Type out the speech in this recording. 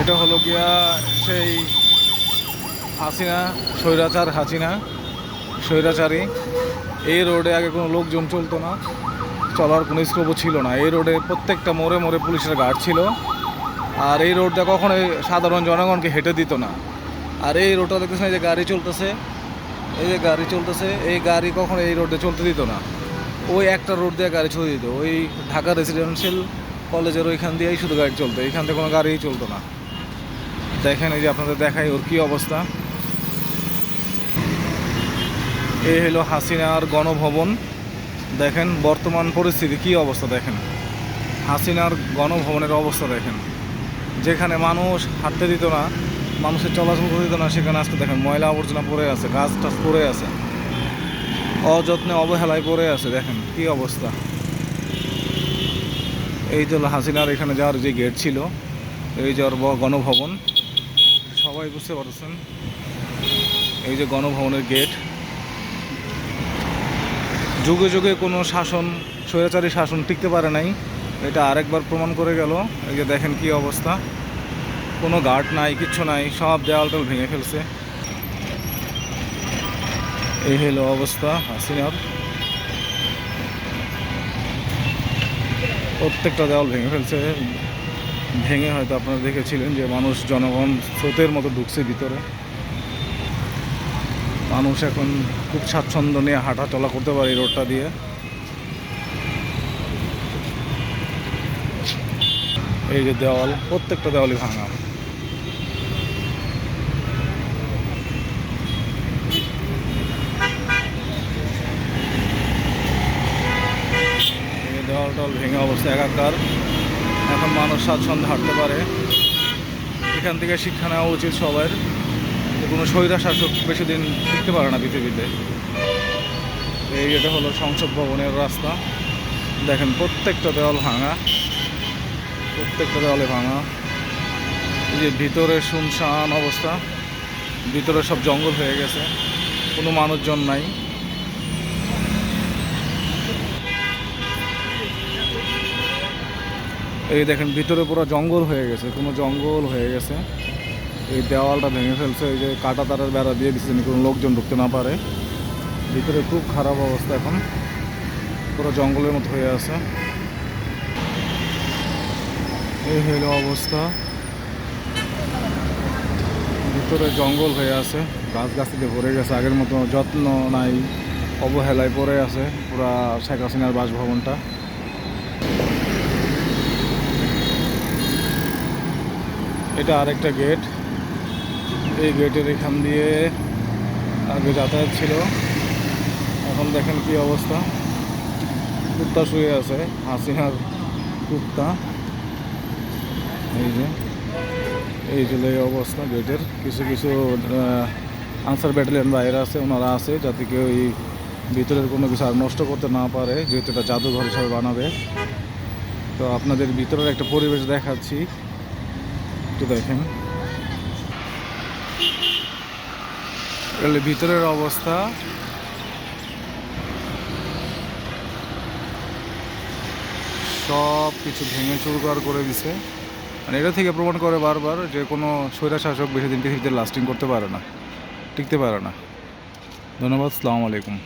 এটা হলো গিয়া সেই হাসিনা, স্বৈরাচার হাসিনা, স্বৈরাচারী। এই রোডে আগে কোনো লোকজন চলতো না, চলার কোনো স্কোপও ছিল না। এই রোডে প্রত্যেকটা মোড়ে মোড়ে পুলিশের গার্ড ছিল। আর এই রোডটা কখনোই সাধারণ জনগণকে হেঁটে দিত না। আর এই রোডটা দেখতেছেন যে গাড়ি চলতেছে। এই যে গাড়ি চলতেছে, এই গাড়ি কখনো এই রোডে চলতে দিত না। ওই একটা রোড দিয়ে গাড়ি ছড়িয়ে দিত। ওই ঢাকা রেসিডেন্সিয়াল কলেজের ওইখান দিয়েই শুধু গাড়ি চলতো। এইখান থেকে কোনো গাড়িই চলতো না। দেখেন এই যে আপনাদের দেখাই ওর কী অবস্থা। এই হলো হাসিনার গণভবন। দেখেন বর্তমান পরিস্থিতি, কী অবস্থা দেখেন। হাসিনার গণভবনের অবস্থা দেখেন। যেখানে মানুষ হাঁটতে দিত না মানুষের চলাচল করে দিত না সেখানে আজকে দেখেন ময়লা আবর্জনা পড়ে আছে, গাছ টাছ পড়ে আছে, অযত্নে অবহেলায় পড়ে আছে, দেখেন কি অবস্থা। এই হলো হাসিনার এখানে যাওয়ার যে গেট ছিল, এই যে গণভবন, সবাই বুঝতে পারছেন এই যে গণভবনের গেট যুগে যুগে কোনো শাসন, স্বৈরাচারী শাসন টিকতে পারে নাই, এটা আরেকবার প্রমাণ করে গেল, এই যে দেখেন কি অবস্থা। কোনো গার্ড নাই, কিচ্ছু নাই, সব দেওয়াল ভেঙে ফেলছে। এই হলো অবস্থা, হাসিনার। প্রত্যেকটা দেওয়াল ভেঙে ফেলছে। ভেঙে হয়তো আপনারা দেখেছিলেন যে মানুষ, জনগণ স্রোতের মতো ঢুকছে ভিতরে। মানুষ এখন খুব স্বাচ্ছন্দ্য নিয়ে হাঁটা চলা করতে পারে এই রোডটা দিয়ে। এই যে দেওয়াল, প্রত্যেকটা দেওয়ালই ভাঙা এই দেওয়াল টল ভেঙে অবস্থা একাকার এখন মানুষ স্বাচ্ছন্দ্যে হাঁটতে পারে। এখান থেকে শিক্ষা নেওয়া উচিত সবার। কোনো স্বৈরা শাসক বেশি দিন টিকতে পারে না পৃথিবীতে। এই এটা হলো সংসদ ভবনের রাস্তা। দেখেন প্রত্যেকটা দেওয়াল ভাঙা। প্রত্যেকটা দেওয়ালে ভাঙা। এই যে ভিতরে শুনশান অবস্থা। ভিতরে সব জঙ্গল হয়ে গেছে। কোনো মানুষজন নাই। এই দেখেন, ভিতরে পুরো জঙ্গল হয়ে গেছে, কোনো জঙ্গল হয়ে গেছে। এই দেওয়ালটা ভেঙে ফেলছে, এই যে কাটা তারের বেড়া দিয়ে দিচ্ছে কোনো লোকজন ঢুকতে না পারে। ভিতরে খুব খারাপ অবস্থা এখন, পুরো জঙ্গলের মতো হয়ে আছে। এই হইল অবস্থা। ভিতরে জঙ্গল হয়ে আছে গাছ গাছতে ভরে গেছে, আগের মতো যত্ন নাই, অবহেলায় পড়ে আছে, পুরা শেখ হাসিনার বাসভবনটা। এটা আরেকটা গেট এই গেটের এখান দিয়ে আগে যাতায়াত ছিল। এখন দেখেন কি অবস্থা। কুত্তা শুয়ে আছে হাসিনার কুত্তা। এই যে এই যে এই অবস্থা গেটের কিছু কিছু আনসার ব্যাটালিয়ন বাইরে আছে, ওনারা আছে, যাতে কেউ এই ভিতরের কোনো কিছু আর নষ্ট করতে না পারে, যেহেতু এটা জাদুঘর হিসাবে বানাবে। তো আপনাদের ভিতরের একটা পরিবেশ দেখাচ্ছি। একটু দেখেন। ভিতরের অবস্থা। সব কিছু ভেঙে চুরকার করে দিছে। মানে এটা থেকে প্রমাণ করে বারবার যে কোনো স্বৈরা শাসক বেশি দিন পৃথিবীতে লাস্টিং করতে পারে না, টিকতে পারে না। ধন্যবাদ, সালাম আলাইকুম।